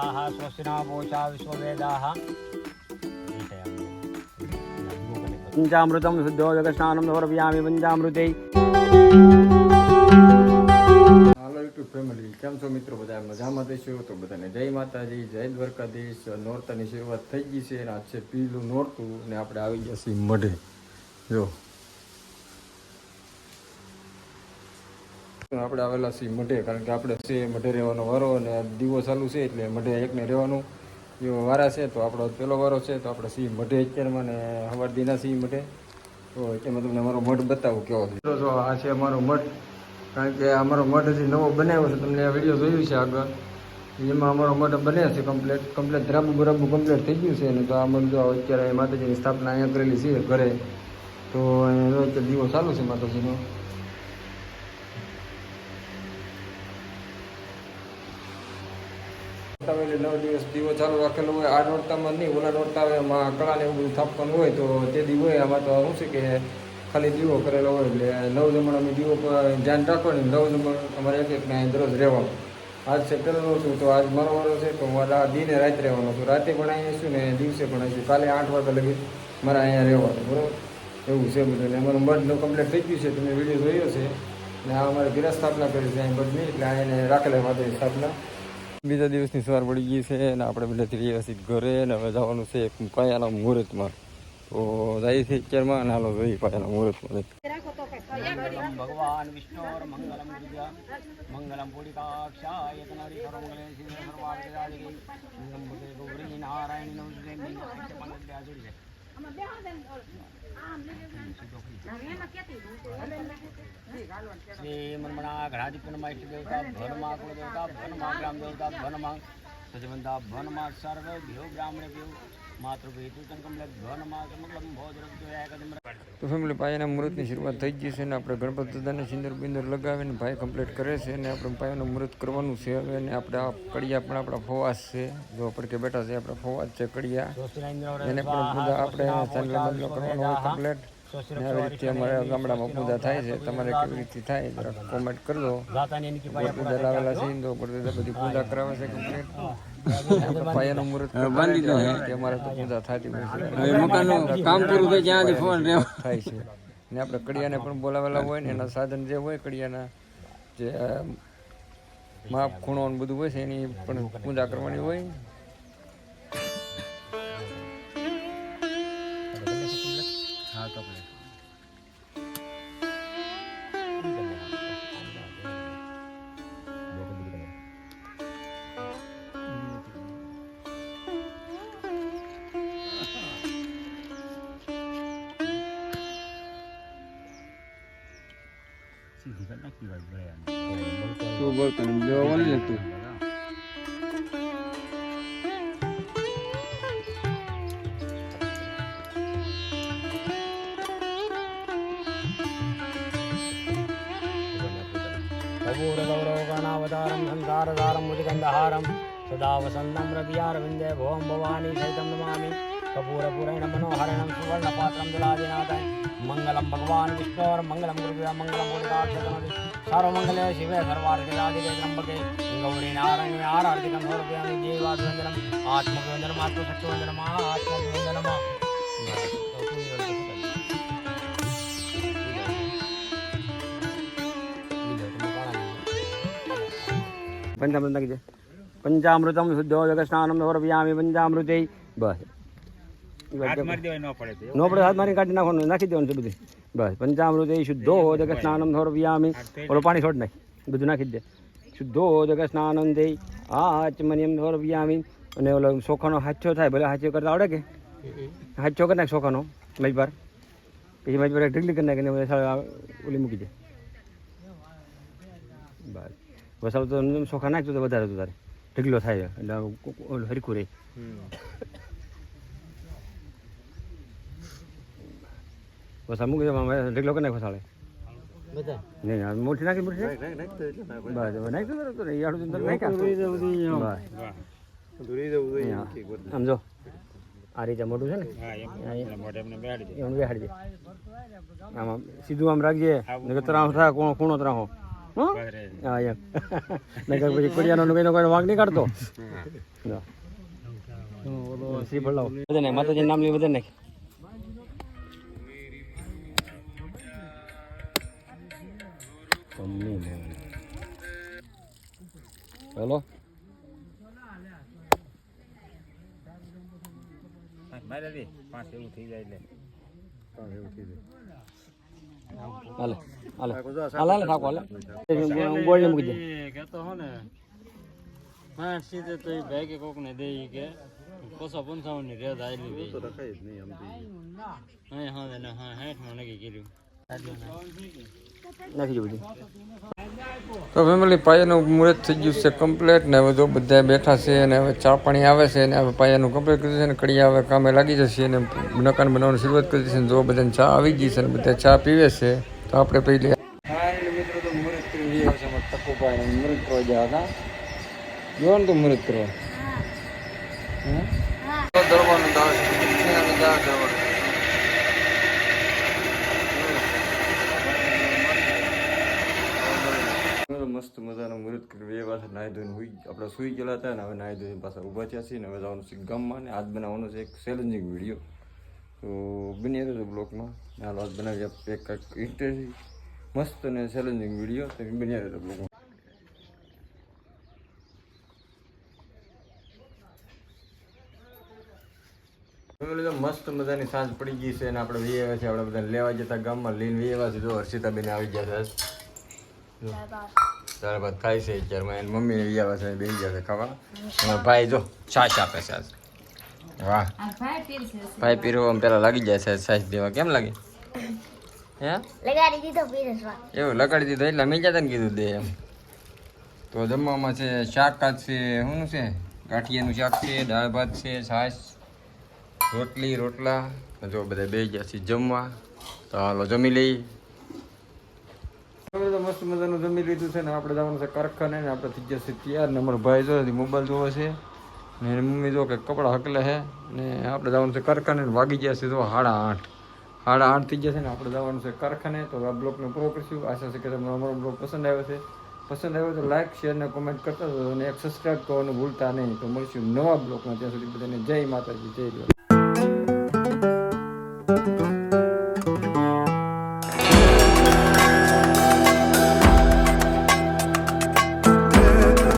સ્વાહા સ્વસ્તિના પોષા વિશ્વવેદાહ પંચામૃતમ શુદ્ધો જગસ્નાનમ સમર્પયામિ પંચામૃતે હાલો YouTube family કેમ છો મિત્રો? બધા મજામાં દેશો તો બધાને જય માતાજી, જય દ્વારકાધીશ. નોરતાની શરૂઆત થઈ ગઈ છે. અને આજ છે પીલું નોરતું. અને આપણે આવી ગયા છીએ મઢે. જો આપણે આવેલા છીએ મઢે, કારણ કે આપણે છે મઢે રહેવાનો વારો અને દીવો ચાલુ છે એટલે મઢે એકને રહેવાનું એવો વારા છે. તો આપણો પેલો વારો છે, તો આપણે સિંહ મઢે અત્યારમાં ને હવાર દીના સિંહ મઢે. તો એમાં તમને અમારો મઢ બતાવું, કેવો છે. જો આ છે અમારો મઠ કારણ કે અમારો મઠ હજી નવો બનાવ્યો છે. તમને આ વીડિયો જોયું છે આગળ. એમાં અમારો મઠ બને છે કમ્પ્લેટ કમ્પ્લેટ ધરાબુ બરાબુ કમ્પ્લેટ થઈ ગયું છે. અને તો આ મઠ જો અત્યારે માતાજીની સ્થાપના અહીંયા કરેલી છે ઘરે. તો અહીંયા દીવો ચાલુ છે માતાજીનો. નોરતામાં એટલે નવ દિવસ દીવો ચાલુ રાખેલો હોય, આ નોરતામાં નહીં, ઓલા નોરતા આવે એમાં કળાને એવું બધું થાપવાનું હોય તો તે દીવો હોય, આમાં તો શું છે કે ખાલી દીવો કરેલો હોય એટલે નવ જમણ અમે દીવો ધ્યાન રાખવાનું નવ જમણ અમારે એક એક ને દરરોજ રહેવાનું. આજ છે પહેલો છું તો આજ મારો વારો છે તો હું આ દિને રાતે રહેવાનું છું. રાતે પણ અહીંયા છું ને દિવસે પણ છું. કાલે આઠ વાગ્યા લગી મારે અહીંયા રહેવાનું, બરાબર? એવું છે બધું. ને અમારું મઢનું કમ્પ્લીટ થઈ ગયું છે. તમે વીડિયો જોયો છે. ને આ અમારે ગિરા સ્થાપના કરી છે અહીં બધી એટલે અહીંયા રાખેલા માટે સ્થાપના. બીજા દિવસની સવાર પડી ગઈ છે અને આપણે બધા ત્રીજા છીએ ઘરે અને હવે જવાનું છે પાયાના મુહૂર્તમાં. તો જાય છે અત્યારમાં અને હાલો જોઈએ પાયાના મુહૂર્તમાં ભગવાન વિષ્ણુ મંગલમ મંગલમ પુડિકાક્ષાય નારાયણ શ્રી મન્મણા ઘણાધિપનમાં ઇષ્ટ દેવતા ભનમાં કુળ દેવતા ભનમાં ગ્રામ દેવતા ભનમાં કદમ તો ફેમિલી પાયાના મુહૂર્તની શરૂઆત થઈ ગઈ છે અને આપણે ગણપતિ દાદાને સિંદર બિંદર લગાવીને ભાઈ કમ્પ્લીટ કરે છે અને આપણે પાયાનું મુહૂર્ત કરવાનું છે હવે અને આપણે આ કડિયા પણ આપણા ફોવાસ છે. જો કે બેઠા છે આપણા ફોવાસ છે કડિયા. એને પણ પૂજા આપણે ચાંદલા કરવાનો હોય કમ્પ્લીટ આવી રીતે અમારે ગામડામાં પૂજા થાય છે. તમારે કેવી રીતે થાય કોમેન્ટ કરજો. પૂજા લાવેલા છે તો ગણપતિ બધી પૂજા કરાવે છે કમ્પ્લીટ પાયાનું મુહૂર્ત બાંધી દો કે અમારે તો પૂજા થતી હોય છે. મકાનનું કામ પૂરું થાય જ્યાં ફોન થાય છે. ને આપણે કડિયાને પણ બોલાવેલા હોય ને એના સાધન જે હોય કડિયાના જે માપ ખૂણો ને બધું હોય છે એની પણ પૂજા કરવાની હોય. cakep ya Tuh, baru tanam jawa tuh. కపూరగౌరవగానావతారం సంసారధారం ముదిగంధహారం సదా వసంతం రవియారవిందే భోం భవానీ సైతం నమామి కపూరపురేణ మనోహరణం సువర్ణపాత్రం జలాదినాథం మంగళం భగవాన్ విష్ణోర్ మంగళం గురుగా మంగళం సర్వమంగళే శివే సర్వార్థిలాదికే త్రంబకే గౌరీ నారాయణ ఆరాధికం సౌరభ్యాన్ని జీవాత్మందనం ఆత్మకు వందనం ఆత్మశక్తి નાખી દે પંચામૃતમ શુદ્ધો જગસ્નાનમ સમર્પયામિ પંચામૃતે બસ નો પડે હાથ મારી કાઢી નાખવાનું નાખી દેવાનું છે બધું બસ પંચામૃતે શુદ્ધો જગસ્નાનમ સમર્પયામિ ઓલો પાણી છોડ નાખ બધું નાખી જ દે શુદ્ધો જગસ્નાનમ દે આચમનિયમ સમર્પયામિ અને ઓલો ચોખાનો હાચો થાય ભલે હાચો કરતા આવડે કે હાચો કરી નાખ ચોખાનો મજબાર પછી મજબાર ઢીકલી કરી નાખીને પછી સાલા ઓલી મૂકી દે બસ વસાવ તો ચોખા નાખતો તો વધારે હતું તારે ઢીકલો થાય એટલે હરખું રહે. વસા મૂકી દે ઢીકલો કરી નાખ વસાળે નહીં આ મોટી નાખી મોટી. નાખી. આમ જો. આ રીતે મોટું છે ને? એમ. બેહાડી દે. આમાં સીધું આમ રાખજે નકર તરાહ થાય કોણો ખૂણો તરાહો. હો? હા એમ. નકર પછી કુડિયાનો કોઈનો કોઈ વાંક નહીં કાઢતો. જો. શ્રીફળ લાવો બધા નાખ માતાજી નામ લઈ બધા પાંચ એવું થઈ હેલો હાલે હાલે. હાલે હાલે ઠાકો હાલે. ગોળ મૂકી દે. કહેતો હો ને પાંચ સીધે તો એ ભાઈ કે કોક ને દે કે પોસો પંચાવનની રેત આવેલી દે હા હા ને હા હેઠમાં નક્કી કર્યું. નાખી દો બધી. તો ફેમિલી પાયાનું મુહૂર્ત થઈ ગયું છે કમ્પ્લીટ ને હવે જો બધા બેઠા છે અને હવે ચા પાણી આવે છે અને હવે પાયાનું કમ્પ્લીટ કર્યું છે ને કડિયા હવે કામે લાગી જશે અને મકાન બનાવવાની શરૂઆત કરી છે જો બધાને ચા આવી ગઈ છે અને બધા ચા પીવે છે તો આપણે પહેલી મિત્રો તો મુહૂર્ત કરી રહ્યા છે અમારા ટકુભાઈ મુહૂર્ત કરવા ગયા હતા. જોવાનું તો મુહૂર્ત કરવા દાળ દરવાનું મસ્ત મજાનો મુહૂર્ત કરી એ પાછા નાહી ધોઈને હોઈ આપણે સુઈ ગયેલા હતા ને હવે નાહી ધોઈને પાછા ઊભા થયા છીએ ને હવે જવાનું છે ગામમાં ને આજ બનાવવાનો છે એક ચેલેન્જિંગ વીડિયો તો બની રહ્યો બ્લોકમાં હાલ આજ બનાવી એક કંઈક ઇન્ટરેસ્ટિંગ મસ્ત અને ચેલેન્જિંગ વીડિયો તો બની રહ્યો બ્લોકમાં મસ્ત મજાની સાંજ પડી ગઈ છે અને આપણે વી આવ્યા છે આપણે બધા લેવા જતા ગામમાં. લઈને વી આવ્યા છે જો હર્ષિતાબેન આવી ગયા છે. ત્યાર બાદ ખાય છે અત્યારમાં એની મમ્મીને વી આવ્યા છે બેસી જશે ખાવા. ભાઈ જો છાશ આપે છે આજ. વાહ. ભાઈ પીરો આમ પેલા લાગી જાય છે છાશ દેવા. કેમ લાગે? હે? લગાડી દીધો એવું લગાડી દીધું એટલે મેં જતા કીધું દે એમ. તો જમવામાં છે શાક કાચ છે શું છે? ગાંઠિયાનું શાક છે દાળ ભાત છે છાશ રોટલી રોટલા. જો બધા બે ગયા છે જમવા. તો હાલો જમી લઈ તો મસ્ત મજાનું જમી લીધું છે ને આપણે જવાનું છે કારખાને ને આપણે થઈ જશે તૈયાર ને અમારો ભાઈ જો મોબાઈલ જોવે છે ને મમ્મી જો કે કપડાં હકલે છે ને આપણે જવાનું છે કારખાને વાગી ગયા છે તો સાડા આઠ. સાડા આઠ થઈ જશે ને આપણે જવાનું છે કારખાને, તો આ બ્લોગને પૂરો કરીશું. આશા છે કે તમને અમારો બ્લોગ પસંદ આવ્યો છે. પસંદ આવ્યો તો લાઇક શેર ને કોમેન્ટ કરતા રહો અને એક સબસ્ક્રાઈબ કરવાનું ભૂલતા નહીં. તો મળીશું નવા બ્લોગમાં. ત્યાં સુધી બધાને જય માતાજી, જય